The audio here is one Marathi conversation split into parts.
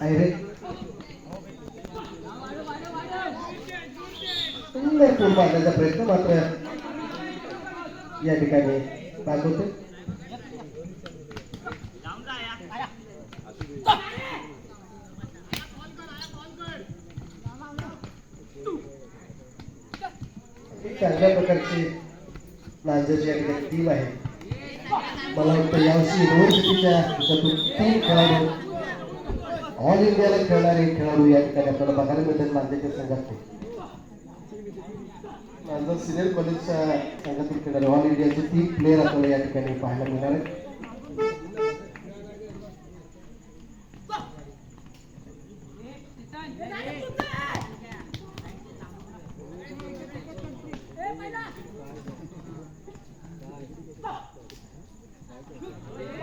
आहे रे. सुंदर पूल बांधण्याचा प्रयत्न मात्र या ठिकाणी दाखवते एक चांगल्या प्रकारची लांजाची या ठिकाणी टीम आहे. मला वाटतं यावर्षी रोज तिच्या तीन खेळाडू ऑल इंडियाला खेळणारे खेळाडू या ठिकाणी आपल्याला बघायला मिळतात लांजाच्या संघात लांजा सिनियर कॉलेजच्या संघातून खेळणारे ऑल इंडियाचे तीन प्लेअर आपल्याला या ठिकाणी पाहायला मिळणार आहेत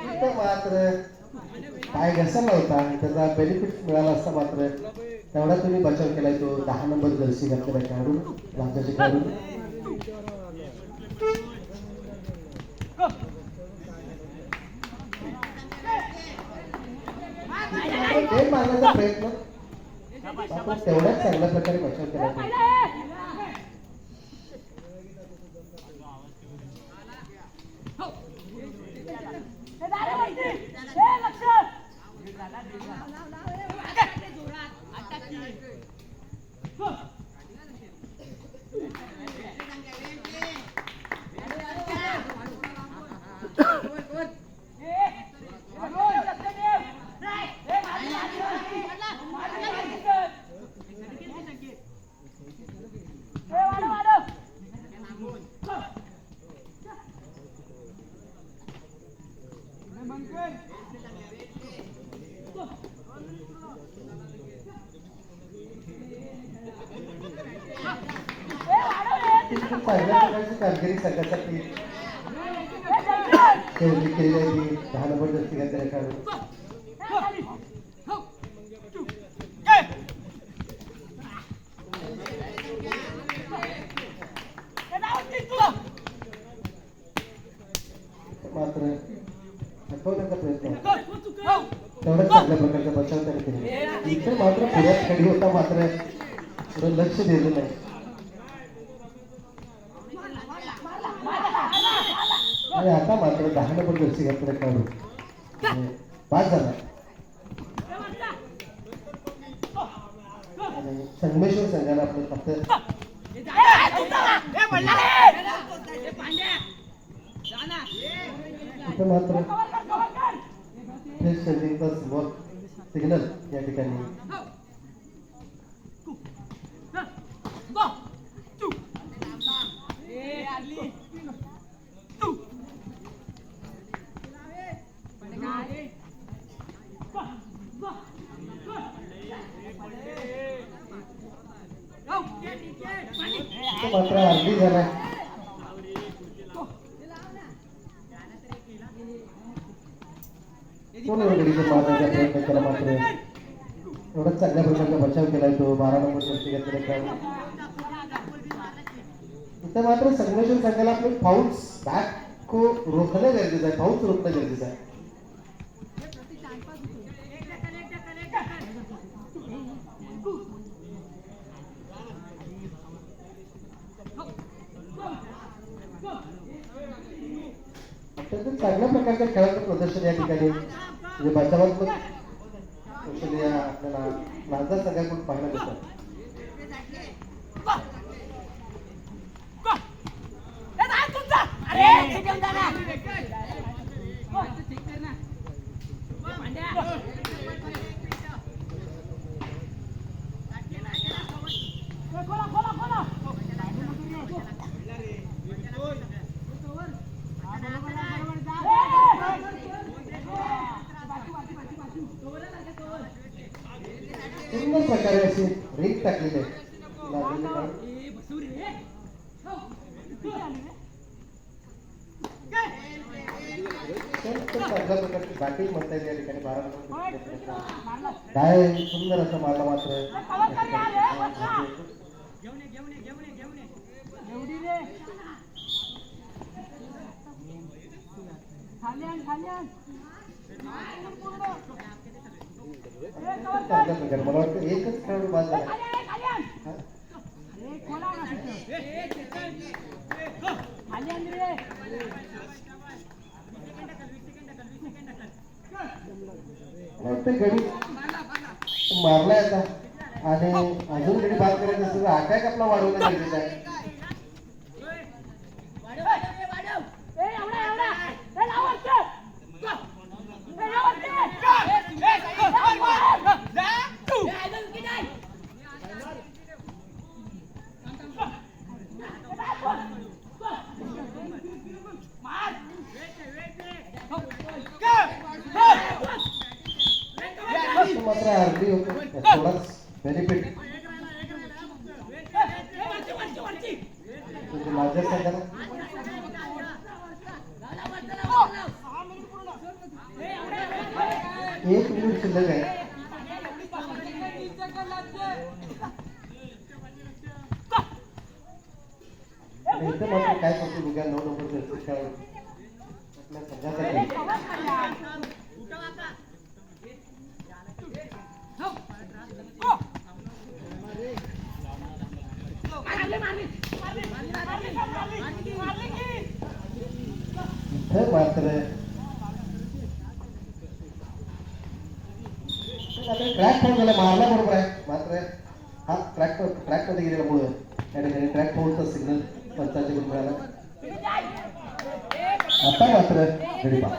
इथं मात्र पाय घसरला होता त्याचा बेनिफिट मिळाला असता मात्र तेवढा तुम्ही बचाव केलाय तो दहा नंबर जर्सी घातलेला खेळाडू लांजाचे खेळाडू ते मारण्याचा प्रयत्न. तेवढ्याच चांगल्या प्रकारे बचाव केला Huh. चांगल्या प्रकारची कामगिरी संघासाठी केलेली मात्र हटवण्याचा प्रयत्न होता. चांगल्या प्रकारचा बचाव त्याने केला. मात्र पुण्यात खेळी होता मात्र लक्ष दिलं नाही. आणि आता मात्र दहा नंबर जर्सी घातलेला खेळाडू आणि बाद झाला. संगमेश्वर संघाला आपलं फक्त मात्र फ्रेश सिग्नल सिग्नल या ठिकाणी. मात्र अगदी झाला कोण गडीचं मारण्याचा प्रयत्न केला मात्र. एवढाच चांगल्या प्रकारचा बचाव केला तो. बारा नंबर वरती घेतलेला खेळाडू इथं मात्र संघर्षण सांगायला आपले फाऊल्स बॅक को रोखणं गरजेचं आहे. पाऊस रोखणं गरजेचं आहे. चांगल्या प्रकारच्या खेळाचं प्रदर्शन या ठिकाणी म्हणजे बचावात्मक कौशल्य आपल्याला लांजा सगळ्याकडून पाहायला मिळतात सुंदर रिंग टाकलेले आहे लांजाचे खेळाडू. अत्यंत चांगल्या प्रकारची बॅटिंग म्हणता येईल या ठिकाणी बारा नंबर काय सुंदर असं मारला मात्र या ठिकाणी. चांगल्या प्रकारे मला वाटतं एकच खेळाडू बाद झाला हा? मला वाटतं गडी मारलाय आता. आणि अजून गडी बाद करायचं असेल तर आपला वाढवणं गरजेचं आहे. तो मात्र अर्धी होतो थोडाच बेनिफिट माझ्या एक मिनिट शिल्लक आहे. काय करतो बघा नऊ नंबर आपल्या संघासाठी ಮಾಡ್ತಾರೆ ಕ್ರ್ಯಾಕ್ ಹೋಗಲ್ಲ ಅಲ್ಲ ಮಾಡ್ಬಿಡ್ರೆ ಮಾತ್ರೆ ಹಾ ಟ್ರ್ಯಾಕ್ ಟ್ರ್ಯಾಕ್ ತೆಗಿರಿಲ್ಲ ಮುಳು ಯಾಕಂದ್ರೆ ಟ್ರ್ಯಾಕ್ ಹೋಗುತ್ತೆ ಸಿಗ್ನಲ್ ಪಂಚಾಯತ್ ಬಿಡ್ಬಿಡಲ್ಲ ಅಪ್ಪ ಮಾತ್ರ ನಡಿಪಾ